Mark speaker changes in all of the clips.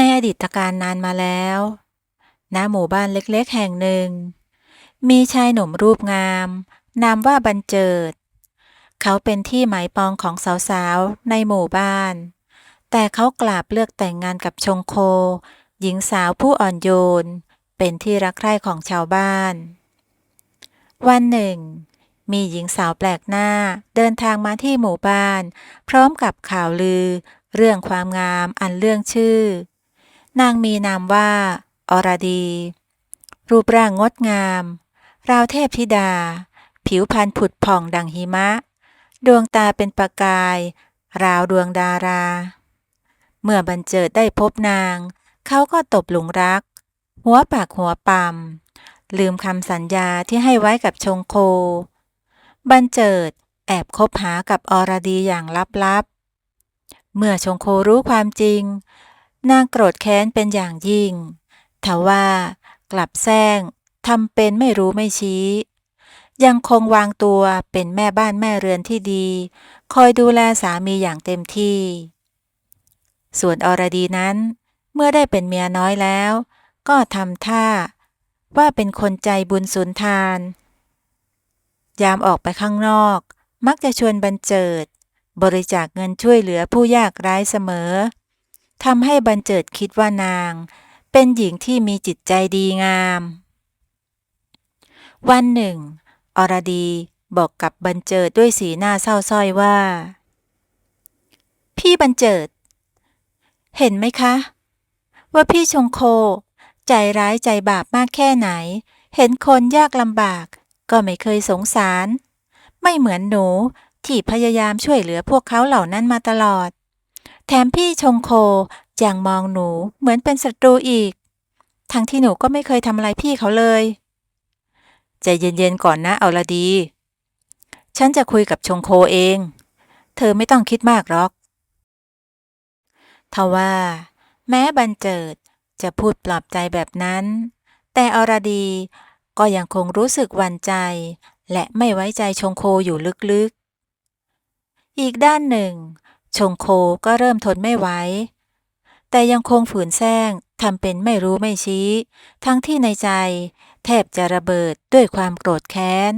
Speaker 1: ในอดีตการนานมาแล้ว ณ หมู่บ้านเล็กๆแห่งหนึ่ง มีชายหนุ่มรูปงาม นามว่าบรรเจิด เขาเป็นที่หมายปองของสาวๆ ในหมู่บ้าน แต่เขากลับเลือกแต่งงานกับชงโค หญิงสาวผู้อ่อนโยน เป็นที่รักใคร่ของชาวบ้าน วันหนึ่ง มีหญิงสาวแปลกหน้าเดินทางมาที่หมู่บ้าน พร้อมกับข่าวลือเรื่องความงามอันเรื่องชื่อ นางมีนามว่า อรดี รูปร่างงดงาม ราวเทพธิดา ผิวพรรณผุดผ่องดังหิมะ ดวงตาเป็นประกาย ราวดวงดารา เมื่อบรรเจิดได้พบนาง เขาก็ตบหลุมรัก หัวปากหัวปัมลืมคำสัญญาที่ให้ไว้กับชงโคบรรเจิดแอบคบหากับอรดีอย่างลับๆ เมื่อชงโครู้ความจริง นางโกรธแค้นเป็นอย่างยิ่งทว่ากลับแซงทำเป็นไม่รู้ไม่ชี้ ยังคงวางตัวเป็นแม่บ้านแม่เรือนที่ดี คอยดูแลสามีอย่างเต็มที่ ส่วนอรดีนั้น เมื่อได้เป็นเมียน้อยแล้ว ก็ทำท่า ว่าเป็นคนใจบุญสุนทาน ยามออกไปข้างนอก มักจะชวนบรรเจิด บริจาคเงินช่วยเหลือผู้ยากไร้เสมอ ทำให้บรรเจิดคิดว่านาง เป็นหญิงที่มีจิตใจดีงาม วันหนึ่ง อรดีบอกกับบรรเจิดด้วยสีหน้าเศร้าส้อยว่า พี่บรรเจิด เห็นไหมคะ ว่าพี่ชงโค ใจร้ายใจบาปมากแค่ไหน เห็นคนยากลำบาก ก็ไม่เคยสงสาร ไม่เหมือนหนูที่พยายามช่วยเหลือพวกเขาเหล่านั้นมาตลอด แถมพี่ชงโคยังมองหนูเหมือนเป็นศัตรูอีก ทั้งที่หนูก็ไม่เคยทำอะไรพี่เขาเลยใจเย็นๆก่อนนะเอาละดี ฉันจะคุยกับชงโคเอง เธอไม่ต้องคิดมากหรอกทว่า แม้บันเจิดจะพูดปลอบใจแบบนั้น แต่อรดีก็ยังคงรู้สึกหวั่นใจ และไม่ไว้ใจชงโคอยู่ลึกๆ อีกด้านหนึ่ง ชงโคก็เริ่มทนไม่ไหว แต่ยังคงฝืนแซงทำเป็นไม่รู้ไม่ชี้ ทั้งที่ในใจ แทบจะระเบิดด้วยความโกรธแค้น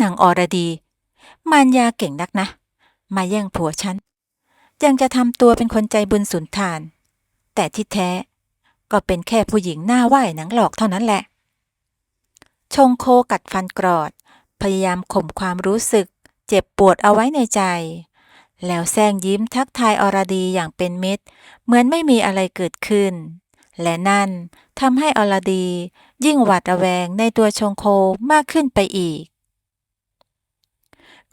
Speaker 1: นางอรดี มารยาเก่งนักนะ มาแย่งผัวฉัน ยังจะทำตัวเป็นคนใจบุญสุนทาน แต่ที่แท้ ก็เป็นแค่ผู้หญิงหน้าไหว้หนังหลอกเท่านั้นแหละ ชงโคกัดฟันกรอด พยายามข่มความรู้สึก เจ็บปวดเอาไว้ในใจ แล้วแซงยิ้มทักทายอรดีอย่างเป็นมิตร เหมือนไม่มีอะไรเกิดขึ้น และนั่นทำให้อรดี ยิ่งหวาดระแวงในตัวชงโคมากขึ้นไปอีก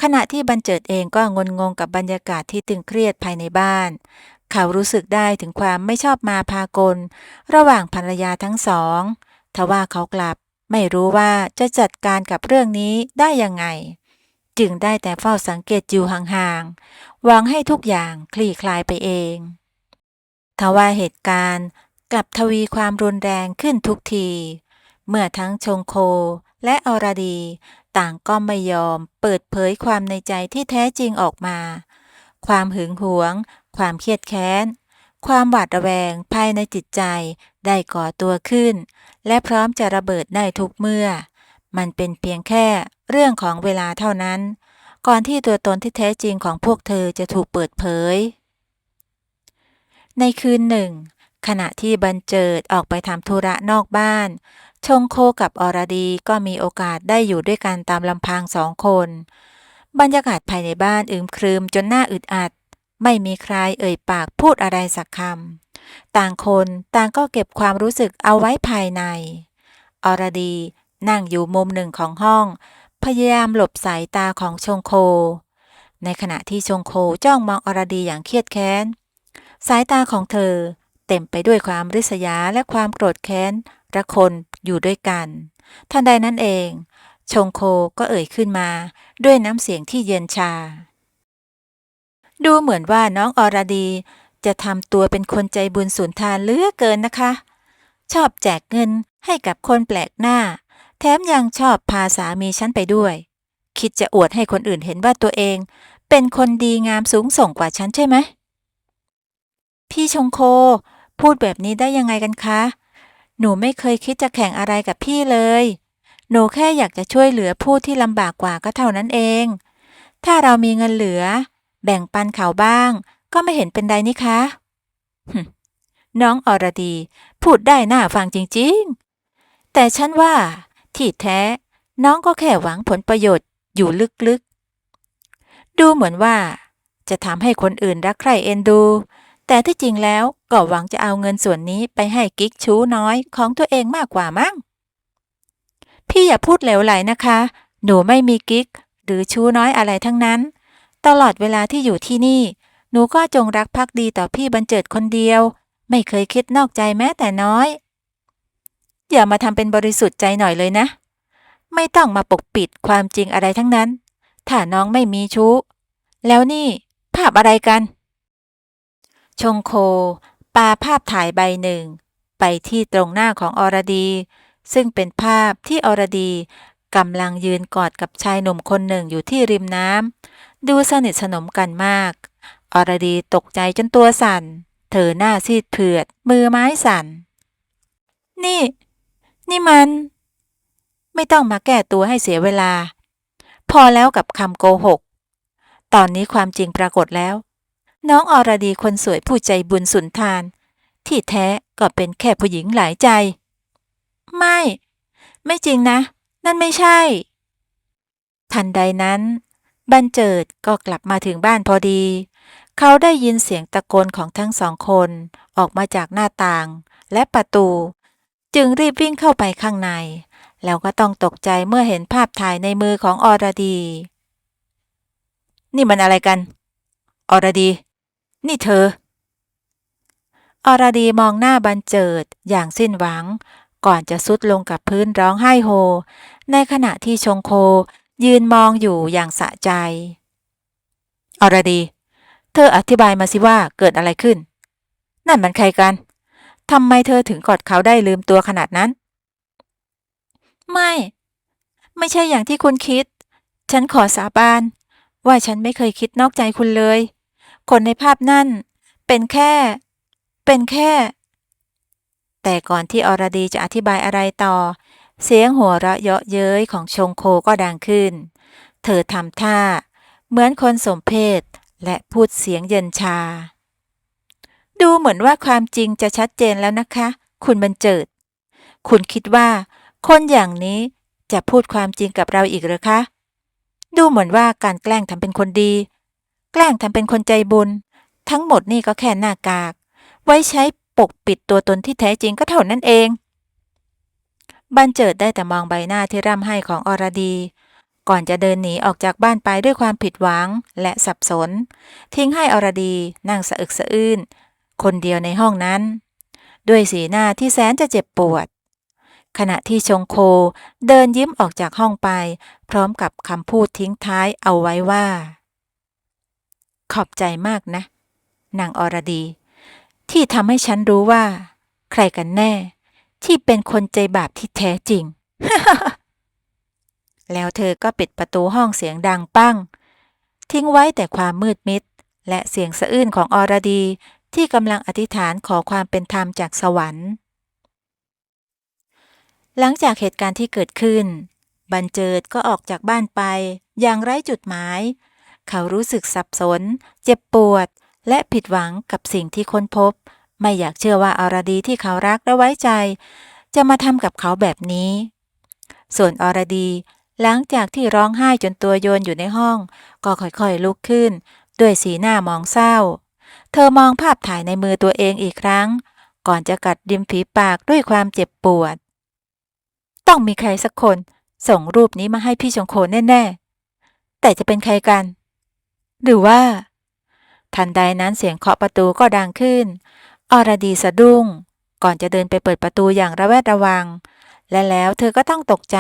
Speaker 1: ขณะที่บรรเจิดเองก็งนงงกับบรรยากาศที่ตึงเครียดภายในบ้านเขารู้สึกได้ถึงความไม่ชอบมาพากล ระหว่างภรรยาทั้งสองทว่าเขากลับ ไม่รู้ว่าจะจัดการกับเรื่องนี้ได้ยังไง จึงได้แต่เฝ้าสังเกตอยู่ห่างๆหวังให้ทุกอย่างคลี่คลายไปเอง ทว่าเหตุการณ์กลับทวีความรุนแรงขึ้นทุกที เมื่อทั้งชงโคและอรดี ต่างก็ไม่ยอมเปิดเผยความในใจที่แท้จริงออกมา ความหึงหวง ความเครียดแค้น ความหวาดระแวงภายในจิตใจได้ก่อตัวขึ้น และพร้อมจะระเบิดได้ทุกเมื่อ มันเป็นเพียงแค่ เรื่องของเวลาเท่านั้น ก่อนที่ตัวตนที่แท้จริงของพวกเธอจะถูกเปิดเผย ในคืนหนึ่ง ขณะที่บรรเจิดออกไปทำธุระนอกบ้าน ชงโคกับอรดีก็มีโอกาสได้อยู่ด้วยกันตามลำพังสองคน บรรยากาศภายในบ้านอึมครึมจนหน้าอึดอัด ไม่มีใครเอ่ยปากพูดอะไรสักคำต่างคนต่างก็เก็บความรู้สึกเอาไว้ภายใน อรดีนั่งอยู่มุมหนึ่งของห้อง พยายามหลบสายตาของชงโค ในขณะที่ชงโคจ้องมองอรดีอย่างเครียดแค้น สายตาของเธอเต็มไปด้วยความริษยาและความโกรธแค้นระคนอยู่ด้วยกัน ทันใดนั้นเอง ชงโคก็เอ่ยขึ้นมาด้วยน้ำเสียงที่เย็นชา ดูเหมือนว่าน้องอรดีจะทำตัวเป็นคนใจบุญสุนทานเลือเกินนะคะ ชอบแจกเงินให้กับคนแปลกหน้า แถมยังชอบพาสามีฉันไปด้วย คิดจะอวดให้คนอื่นเห็นว่าตัวเอง เป็นคนดีงามสูงส่งกว่าฉันใช่ไหม พี่ชงโค พูดแบบนี้ได้ยังไงกันคะ หนูไม่เคยคิดจะแข่งอะไรกับพี่เลย หนูแค่อยากจะช่วยเหลือผู้ที่ลำบากกว่าก็เท่านั้นเอง ถ้าเรามีเงินเหลือ แบ่งปันเขาบ้าง ก็ไม่เห็นเป็นไรนี่คะน้องอรดี พูดได้น่าฟังจริง ๆ แต่ฉันว่า ที่แท้ น้องก็แค่หวังผลประโยชน์อยู่ลึกๆ ดูเหมือนว่า จะทำให้คนอื่นรักใคร่เอ็นดู แต่ที่จริงแล้วก็หวังจะเอาเงินส่วนนี้ไปให้กิ๊กชู้น้อยของตัวเองมากกว่ามั้ง พี่อย่าพูดเหลวไหลนะคะ หนูไม่มีกิ๊ก หรือชู้น้อยอะไรทั้งนั้น ตลอดเวลาที่อยู่ที่นี่ หนูก็จงรักภักดีต่อพี่บรรเจิดคนเดียว ไม่เคยคิดนอกใจแม้แต่น้อย อย่ามาทำเป็นบริสุทธิ์ใจหน่อยเลยนะ ไม่ต้องมาปกปิดความจริงอะไรทั้งนั้น ถ้าน้องไม่มีชู้ แล้วนี่ ภาพอะไรกัน ชงโค ปาภาพถ่ายใบหนึ่ง ไปที่ตรงหน้าของอรดี ซึ่งเป็นภาพที่อรดีกำลังยืนกอดกับชายหนุ่มคนหนึ่งอยู่ที่ริมน้ำดูสนิทสนมกันมาก อรดีตกใจจนตัวสั่น เธอหน้าซีดเผือด มือไม้สั่น นี่ นี่มัน ไม่ต้องมาแก้ตัวให้เสียเวลา พอแล้วกับคำโกหก ตอนนี้ความจริงปรากฏแล้ว น้องอรดีคนสวยผู้ใจบุญสุนทาน ที่แท้ก็เป็นแค่ผู้หญิงหลายใจ ไม่ ไม่จริงนะ นั่นไม่ใช่ ทันใดนั้นบันเจิดก็กลับมาถึงบ้านพอดี เขาได้ยินเสียงตะโกนของทั้งสองคน ออกมาจากหน้าต่างและประตู จึงรีบวิ่งเข้าไปข้างใน แล้วก็ต้องตกใจเมื่อเห็นภาพถ่ายในมือของอรดี นี่มันอะไรกัน อรดี นี่เธอ อรดีมองหน้าบันเจิดอย่างสิ้นหวัง ก่อนจะซุดลงกับพื้นร้องไห้โฮ ในขณะที่ชงโคยืนมองอยู่อย่างสะใจ อรดี เธออธิบายมาสิว่าเกิดอะไรขึ้น นั่นมันใครกัน ทำไมเธอถึงกอดเขาได้ลืมตัวขนาดนั้น ไม่ ไม่ใช่อย่างที่คุณคิด ฉันขอสาบาน ว่าฉันไม่เคยคิดนอกใจคุณเลย คนในภาพนั่น เป็นแค่ เป็นแค่ แต่ก่อนที่อรดีจะอธิบายอะไรต่อ เสียงหัวเราะเยาะเย้ยของชงโคก็ดังขึ้น เธอทำท่า เหมือนคนสมเพศและพูดเสียงเย็นชา ดูเหมือนว่าความจริงจะชัดเจนแล้วนะคะ คุณบรรเจิด คุณคิดว่า คนอย่างนี้จะพูดความจริงกับเราอีกหรือคะ ดูเหมือนว่าการแกล้งทำเป็นคนดี แกล้งทำเป็นคนใจบุญ ทั้งหมดนี่ก็แค่หน้ากาก ไว้ใช้ปกปิดตัวตนที่แท้จริงก็เท่านั้นเอง บันเจิดได้แต่มองใบหน้าที่ร่ำไห้ของอรดี ก่อนจะเดินหนีออกจากบ้านไปด้วยความผิดหวังและสับสน ทิ้งให้อรดีนั่งสะอึกสะอื้น คนเดียวในห้องนั้น ด้วยสีหน้าที่แสนจะเจ็บปวด ขณะที่ชงโคเดินยิ้มออกจากห้องไป พร้อมกับคำพูดทิ้งท้ายเอาไว้ว่า ขอบใจมากนะ นางอรดี ที่ทำให้ฉันรู้ว่า ใครกันแน่ ที่เป็นคนใจบาปที่แท้จริง แล้วเธอก็ปิดประตูห้องเสียงดังปั้ง ทิ้งไว้แต่ความมืดมิดและเสียงสะอื้นของอรดี ที่กำลังอธิษฐานขอความเป็นธรรมจากสวรรค์ หลังจากเหตุการณ์ที่เกิดขึ้น บันเจิดก็ออกจากบ้านไป อย่างไร้จุดหมาย เขารู้สึกสับสน เจ็บปวด และผิดหวังกับสิ่งที่ค้นพบ ไม่อยากเชื่อว่าอรดีที่เขารักและไว้ใจ จะมาทำกับเขาแบบนี้ ส่วนอรดีหลังจากที่ร้องไห้จนตัวโยนอยู่ในห้อง ก็ค่อยๆลุกขึ้น ด้วยสีหน้ามองเศร้า เธอมองภาพถ่ายในมือตัวเองอีกครั้ง ก่อนจะกัดริมฝีปากด้วยความเจ็บปวด ต้องมีใครสักคน ส่งรูปนี้มาให้พี่ชงโคแน่ๆ แต่จะเป็นใครกัน หรือว่า ทันใดนั้นเสียงเคาะประตูก็ดังขึ้น อรดีสะดุ้ง ก่อนจะเดินไปเปิดประตูอย่างระแวดระวัง และแล้วเธอก็ต้องตกใจ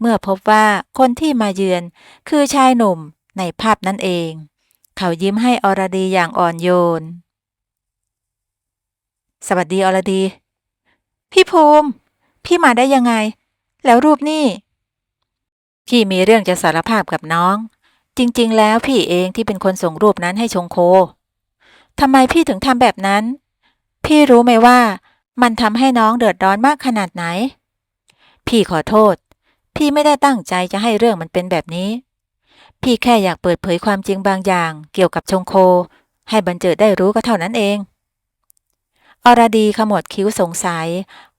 Speaker 1: เมื่อพบว่าคนที่มาเยือนคือชายหนุ่มในภาพนั่นเอง เขายิ้มให้อรดีอย่างอ่อนโยน สวัสดีอรดี พี่ภูมิ พี่มาได้ยังไง แล้วรูปนี่ พี่มีเรื่องจะสารภาพกับน้อง จริง ๆ แล้วพี่เองที่เป็นคนส่งรูปนั้นให้ชงโคทำไมพี่ถึงทำแบบนั้น พี่รู้ไหมว่า มันทำให้น้องเดือดร้อนมากขนาดไหน พี่ขอโทษ พี่ไม่ได้ตั้งใจจะให้เรื่องมันเป็นแบบนี้ พี่แค่อยากเปิดเผยความจริงบางอย่าง เกี่ยวกับชงโค ให้บันเจิดได้รู้ก็เท่านั้นเอง อรดีขมวดคิ้วสงสัย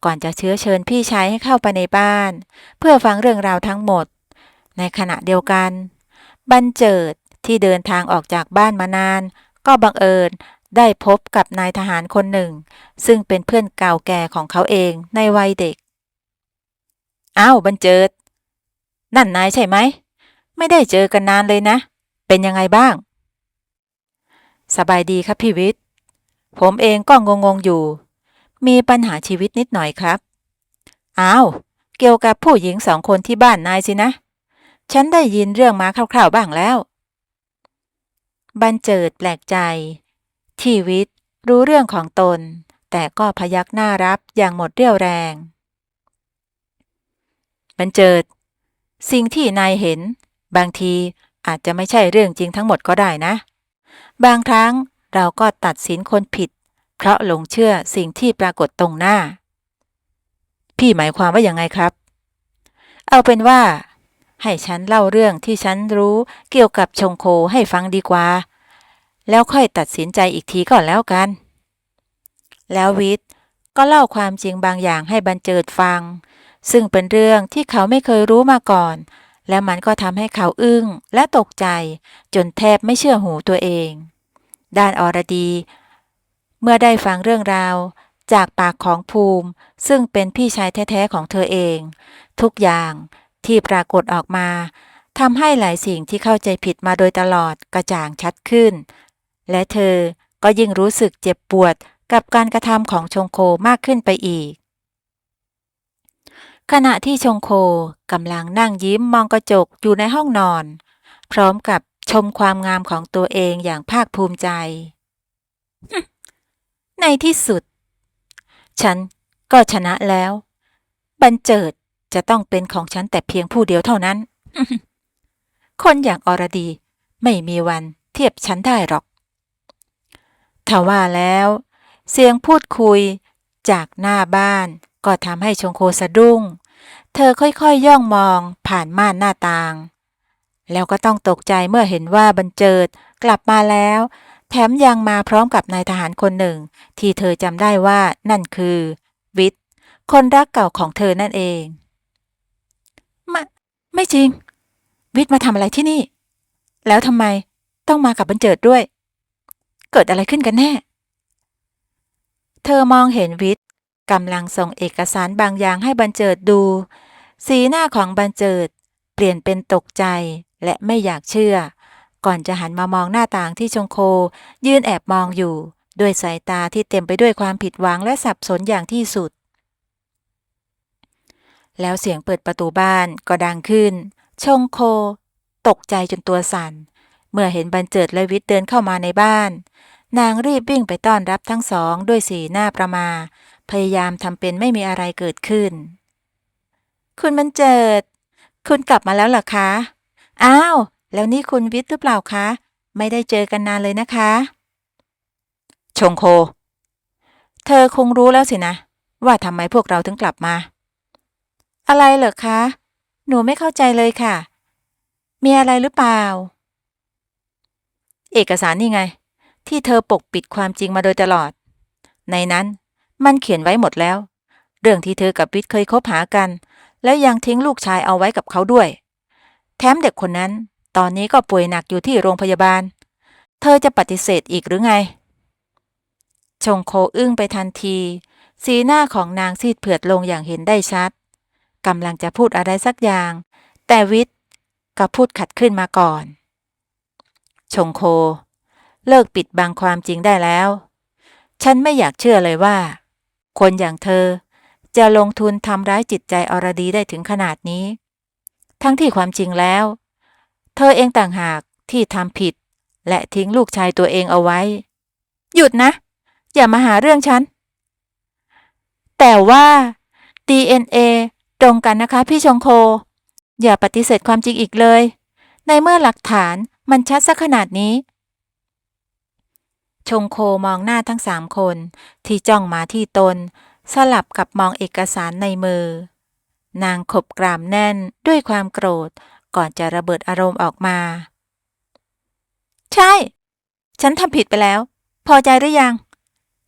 Speaker 1: ก่อนจะเชื้อเชิญพี่ชายให้เข้าไปในบ้าน เพื่อฟังเรื่องราวทั้งหมด ในขณะเดียวกันบันเจิดที่เดินทางออกจากบ้านมานาน ก็บังเอิญได้พบกับนายทหารคนหนึ่ง ซึ่งเป็นเพื่อนเก่าแก่ของเขาเองในวัยเด็ก อ้าวบันเจิด นั่นนายใช่ไหม ไม่ได้เจอกันนานเลยนะ เป็นยังไงบ้าง สบายดีครับพี่วิทย์ ผมเองก็งงๆอยู่ มีปัญหาชีวิตนิดหน่อยครับ อ้าว เกี่ยวกับผู้หญิงสองคนที่บ้านนายสินะ ฉันได้ยินเรื่องมาคร่าวๆบ้างแล้ว บันเจิดแปลกใจที่วิทย์รู้เรื่องของตน แต่ก็พยักหน้ารับอย่างหมดเรี่ยวแรง บันเจิด สิ่งที่นายเห็น บางทีอาจจะไม่ใช่เรื่องจริงทั้งหมดก็ได้นะ บางครั้งเราก็ตัดสินคนผิด เพราะหลงเชื่อสิ่งที่ปรากฏตรงหน้า พี่หมายความว่าอย่างไงครับ เอาเป็นว่า ให้ฉันเล่าเรื่องที่ฉันรู้เกี่ยวกับชงโคให้ฟังดีกว่า แล้วค่อยตัดสินใจอีกทีก่อนแล้วกัน แล้ววิทย์ก็เล่าความจริงบางอย่างให้บันเจิดฟัง ซึ่งเป็นเรื่องที่เขาไม่เคยรู้มาก่อน และมันก็ทำให้เขาอึ้งและตกใจ จนแทบไม่เชื่อหูตัวเอง ด้านอรดี เมื่อได้ฟังเรื่องราว จากปากของภูมิ ซึ่งเป็นพี่ชายแท้ๆของเธอเอง ทุกอย่างที่ปรากฏออกมาทำให้หลายสิ่งที่เข้าใจผิดมาโดยตลอดกระจ่างชัดขึ้น และเธอก็ยิ่งรู้สึกเจ็บปวดกับการกระทำของชงโคมากขึ้นไปอีก ขณะที่ชงโคกำลังนั่งยิ้มมองกระจกอยู่ในห้องนอน พร้อมกับชมความงามของตัวเองอย่างภาคภูมิใจ ในที่สุด ฉันก็ชนะแล้ว บันเจิดจะต้องเป็นของฉันแต่เพียงผู้เดียวเท่านั้น คนอย่างอรดีไม่มีวันเทียบฉันได้หรอกถ้าว่าแล้ว เสียงพูดคุยจากหน้าบ้านก็ทำให้ชงโคสะดุ้ง เธอค่อยๆย่องมองผ่านม่านหน้าต่าง แล้วก็ต้องตกใจเมื่อเห็นว่าบันเจิดกลับมาแล้ว แถมยังมาพร้อมกับนายทหารคนหนึ่ง ที่เธอจำได้ว่านั่นคือ วิทย์คนรักเก่าของเธอนั่นเองไม่ไม่จริง วิทย์มาทำอะไรที่นี่ แล้วทำไมต้องมากับบันเจิดด้วย เกิดอะไรขึ้นกันแน่ เธอมองเห็นวิทย์ กำลังส่งเอกสารบางอย่างให้บันเจิดดู สีหน้าของบันเจิด เปลี่ยนเป็นตกใจและไม่อยากเชื่อ ก่อนจะหันมามองหน้าต่างที่ชงโค ยืนแอบมองอยู่ ด้วยสายตาที่เต็มไปด้วยความผิดหวังและสับสนอย่างที่สุด แล้วเสียงเปิดประตูบ้านก็ดังขึ้น ชงโค ตกใจจนตัวสั่น เมื่อเห็นบันเจิดและวิทย์เดินเข้ามาในบ้าน นางรีบวิ่งไปต้อนรับทั้งสองด้วยสีหน้าประมา พยายามทำเป็นไม่มีอะไรเกิดขึ้น คุณบันเจิด คุณกลับมาแล้วเหรอคะ อ้าว แล้วนี่คุณวิทย์หรือเปล่าคะ ไม่ได้เจอกันนานเลยนะคะ ชงโค เธอคงรู้แล้วสินะ ว่าทำไมพวกเราถึงกลับมา อะไรเหรอคะ หนูไม่เข้าใจเลยค่ะ มีอะไรหรือเปล่า เอกสารนี่ไง ที่เธอปกปิดความจริงมาโดยตลอด ในนั้น มันเขียนไว้หมดแล้ว เรื่องที่เธอกับวิทย์เคยคบหากัน แล้วยังทิ้งลูกชายเอาไว้กับเขาด้วย แถมเด็กคนนั้น ตอนนี้ก็ป่วยหนักอยู่ที่โรงพยาบาล เธอจะปฏิเสธอีกหรือไง ชงโคอึ้งไปทันที สีหน้าของนางซีดเผือดลงอย่างเห็นได้ชัดกำลังจะพูดอะไรสักอย่าง แต่วิทย์ก็พูดขัดขึ้นมาก่อน ชงโค เลิกปิดบังความจริงได้แล้ว ฉันไม่อยากเชื่อเลยว่า คนอย่างเธอ จะลงทุนทำร้ายจิตใจอรดีได้ถึงขนาดนี้ ทั้งที่ความจริงแล้ว เธอเองต่างหากที่ทำผิด และทิ้งลูกชายตัวเองเอาไว้ หยุดนะ อย่ามาหาเรื่องฉัน แต่ว่า DNA ตรงกันนะคะพี่ชงโค อย่าปฏิเสธความจริงอีกเลย ในเมื่อหลักฐานมันชัดสักขนาดนี้ ชงโคมองหน้าทั้งสามคน ที่จ้องมาที่ตน สลับกับมองเอกสารในมือ นางขบกรามแน่นด้วยความโกรธ ก่อนจะระเบิดอารมณ์ออกมา ใช่ ฉันทำผิดไปแล้ว พอใจหรือยัง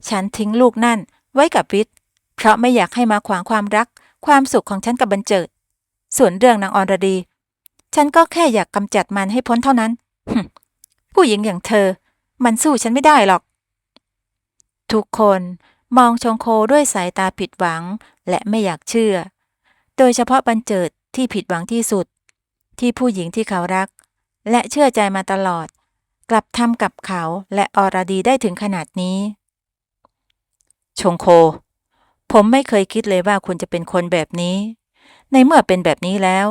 Speaker 1: ฉันทิ้งลูกนั่นไว้กับวิทย์ เพราะไม่อยากให้มาขวางความรัก ความสุขของฉันกับบันเจิด ส่วนเรื่องนางอรดี ฉันก็แค่อยากกำจัดมันให้พ้นเท่านั้น ผู้หญิงอย่างเธอ มันสู้ฉันไม่ได้หรอก ทุกคนมองชงโคด้วยสายตาผิดหวังและไม่อยากเชื่อ โดยเฉพาะบันเจิดที่ผิดหวังที่สุด ที่ผู้หญิงที่เขารัก และเชื่อใจมาตลอด กลับทำกับเขาและอรดีได้ถึงขนาดนี้ ชงโค ผมไม่เคยคิดเลยว่าคุณจะเป็นคนแบบนี้ ในเมื่อเป็นแบบนี้แล้ว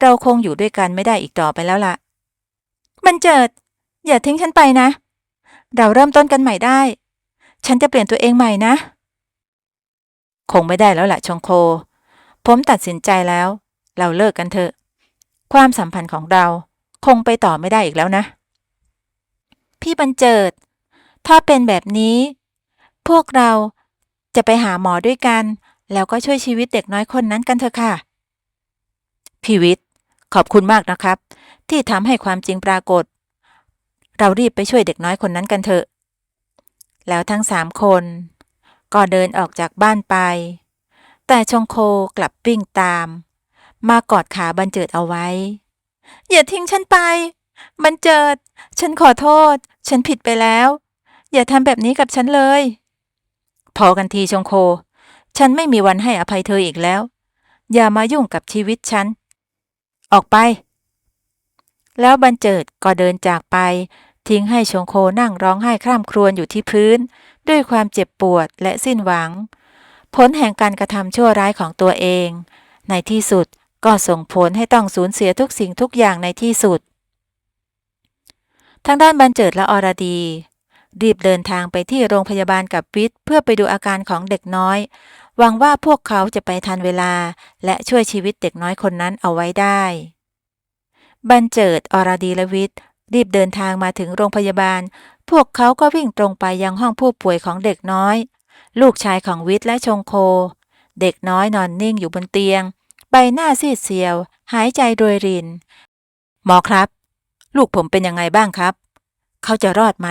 Speaker 1: เราคงอยู่ด้วยกันไม่ได้อีกต่อไปแล้วล่ะ บันเจิด อย่าทิ้งฉันไปนะ เราเริ่มต้นกันใหม่ได้ ฉันจะเปลี่ยนตัวเองใหม่นะ คงไม่ได้แล้วล่ะชงโค ผมตัดสินใจแล้ว เราเลิกกันเถอะ ความสัมพันธ์ของเราคงไปต่อไม่ได้อีกแล้วนะ พี่บันเจิด ถ้าเป็นแบบนี้ พวกเราจะไปหาหมอด้วยกัน แล้วก็ช่วยชีวิตเด็กน้อยคนนั้นกันเถอะค่ะ พี่วิทย์ขอบคุณมากนะครับ ที่ทำให้ความจริงปรากฏ เรารีบไปช่วยเด็กน้อยคนนั้นกันเถอะ แล้วทั้งสามคน ก็เดินออกจากบ้านไป แต่ชงโคกลับวิ่งตาม มากอดขาบันเจิดเอาไว้ อย่าทิ้งฉันไป บันเจิด ฉันขอโทษ ฉันผิดไปแล้ว อย่าทำแบบนี้กับฉันเลย พอกันทีชงโค ฉันไม่มีวันให้อภัยเธออีกแล้ว อย่ามายุ่งกับชีวิตฉัน ออกไปแล้วบันเจิดก็เดินจากไป ทิ้งให้ชงโคนั่งร้องไห้คร่ำครวญอยู่ที่พื้น ด้วยความเจ็บปวดและสิ้นหวัง ผลแห่งการกระทำชั่วร้ายของตัวเอง ในที่สุดก็ส่งผลให้ต้องสูญเสียทุกสิ่งทุกอย่างในที่สุด ทางด้านบันเจิดและอรดี รีบเดินทางไปที่โรงพยาบาลกับวิทย์เพื่อไปดูอาการของเด็กน้อย หวังว่าพวกเขาจะไปทันเวลา และช่วยชีวิตเด็กน้อยคนนั้นเอาไว้ได้ บันเจิดอรดีและวิทย์ รีบเดินทางมาถึงโรงพยาบาล พวกเขาก็วิ่งตรงไปยังห้องผู้ป่วยของเด็กน้อย ลูกชายของวิทย์และชงโค เด็กน้อยนอนนิ่งอยู่บนเตียง ใบหน้าซีดเซียว หายใจโรยริน หมอครับ ลูกผมเป็นยังไงบ้างครับ เขาจะรอดไหม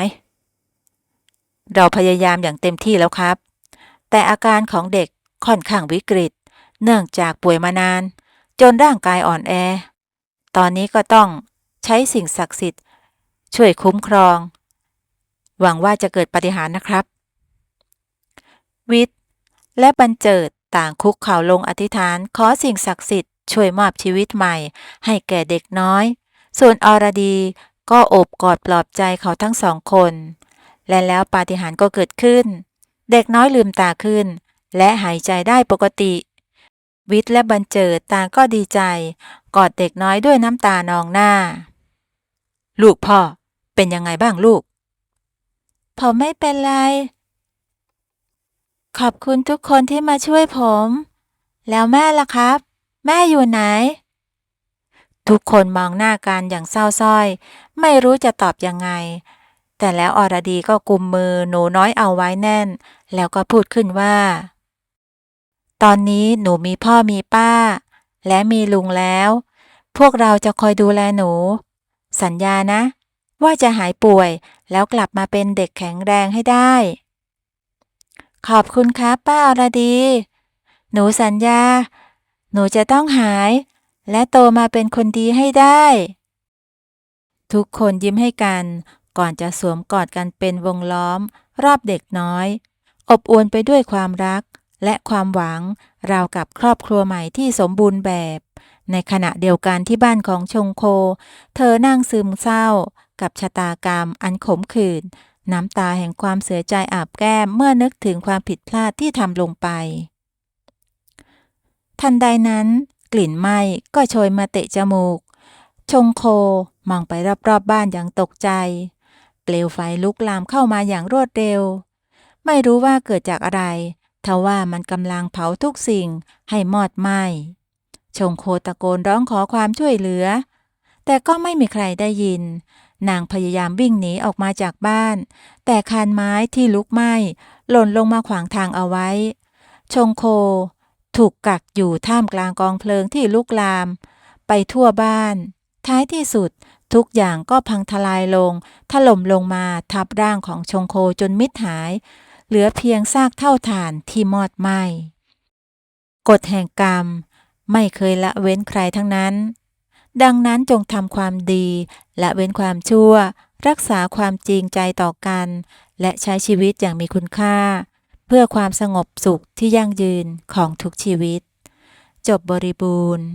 Speaker 1: เราพยายามอย่างเต็มที่แล้วครับ แต่อาการของเด็กค่อนข้างวิกฤต เนื่องจากป่วยมานาน จนร่างกายอ่อนแอ ตอนนี้ก็ต้องใช้สิ่งศักดิ์สิทธิ์ ช่วยคุ้มครอง หวังว่าจะเกิดปาฏิหารนะครับ วิทย์และบันเจิดต่างคุกเข่าลงอธิษฐานขอสิ่งศักดิ์สิทธิ์ช่วยมอบชีวิตใหม่ ให้แก่เด็กน้อย ส่วนอรดีก็โอบกอดปลอบใจเขาทั้งสองคน และแล้วปาฏิหาริย์ก็เกิดขึ้น เด็กน้อยลืมตาขึ้น และหายใจได้ปกติ วิทย์และบันเจิดต่างก็ดีใจ กอดเด็กน้อยด้วยน้ำตานองหน้า ลูกพ่อเป็นยังไงบ้างลูก ผมไม่เป็นไร ขอบคุณทุกคนที่มาช่วยผม แล้วแม่ล่ะครับ แม่อยู่ไหน ทุกคนมองหน้ากันอย่างเศร้าส้อย ไม่รู้จะตอบยังไง แต่แล้วอรดีก็กุมมือหนูน้อยเอาไว้แน่น แล้วก็พูดขึ้นว่า ตอนนี้หนูมีพ่อมีป้า และมีลุงแล้ว พวกเราจะคอยดูแลหนู สัญญานะ ว่าจะหายป่วยแล้วกลับมาเป็นเด็กแข็งแรงให้ได้ ขอบคุณครับป้าอรดี หนูสัญญา หนูจะต้องหาย และโตมาเป็นคนดีให้ได้ ทุกคนยิ้มให้กัน ก่อนจะสวมกอดกันเป็นวงล้อม รอบเด็กน้อย อบอวลไปด้วยความรักและความหวัง ราวกับครอบครัวใหม่ที่สมบูรณ์แบบ ในขณะเดียวกันที่บ้านของชงโค เธอนั่งซึมเศร้า กับชะตากรรมอันขมขื่นน้ำตาแห่งความเสียใจอาบแก้มเมื่อนึกถึงความผิดพลาดที่ทำลงไป ทันใดนั้น กลิ่นไหม้ก็โชยมาเตะจมูก ชงโคมองไปรอบๆบบ้านอย่างตกใจ เปลวไฟลุกลามเข้ามาอย่างรวดเร็ว ไม่รู้ว่าเกิดจากอะไรทว่ามันกำลังเผาทุกสิ่งให้มอดไหม้ ชงโคตะโกนร้องขอความช่วยเหลือ แต่ก็ไม่มีใครได้ยิน นางพยายามวิ่งหนีออกมาจากบ้าน แต่คานไม้ที่ลุกไหม้หล่นลงมาขวางทางเอาไว้ ชงโค ถูกกักอยู่ท่ามกลางกองเพลิงที่ลุกลาม ไปทั่วบ้าน ท้ายที่สุดทุกอย่างก็พังทลายลง ถล่มลงมาทับร่างของชงโคจนมิดหาย เหลือเพียงซากเท่าฐานที่มอดไหม้กฎแห่งกรรม ไม่เคยละเว้นใครทั้งนั้น ดังนั้นจงทำความดีละเว้นความชั่ว รักษาความจริงใจต่อกัน และใช้ชีวิตอย่างมีคุณค่า เพื่อความสงบสุขที่ยั่งยืนของทุกชีวิต จบบริบูรณ์